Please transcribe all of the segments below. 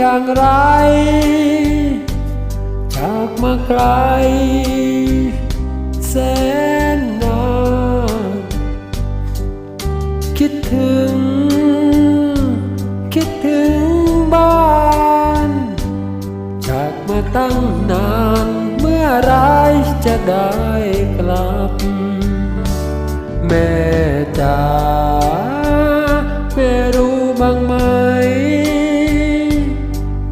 อย่างไร จากมาไกลแสนนานคิดถึง คิดถึงบ้าน จากมาตั้งนานเมื่อไรจะได้กลับ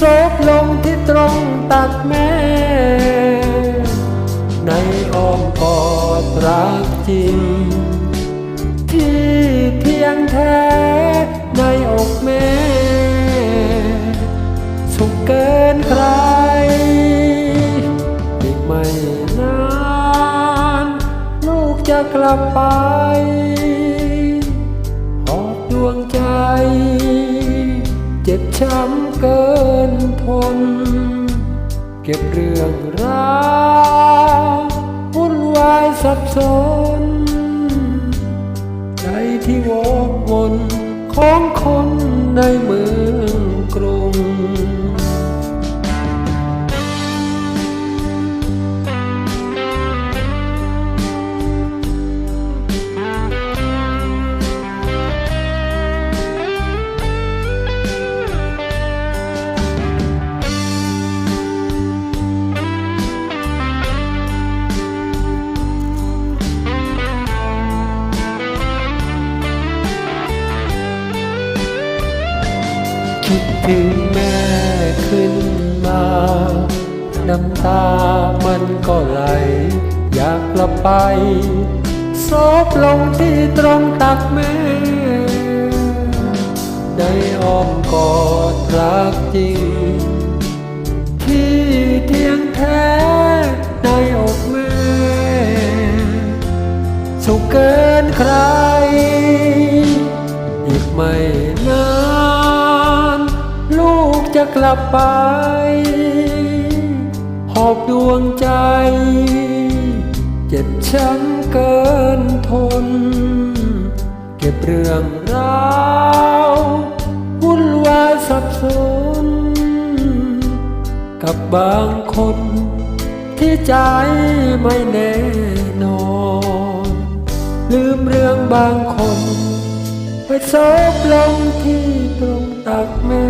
ซบลงที่ตรงตักแม่ ในอ้อมกอดรักจริง ที่เพียงแท้ในอกแม่ สุขเกินใคร อีกไม่นาน ลูกจะกลับไป เก็บเรื่องราววุ่นวายสับสน ใจที่วกวนของคนในเมือง ถึงแม่ขึ้นมา น้ำตามันก็ไหล อยากกลับไปซบลงที่ตรงตักแม่ได้อ้อมกอดรักจริง กลับไป หอบดวงใจ เจ็บช้ำเกินทน เก็บเรื่องราววุ่นวายสับสน กับบางคนที่ใจไม่แน่นอน ลืมเรื่องบางคน ไปซบลงที่ตรงตักแม่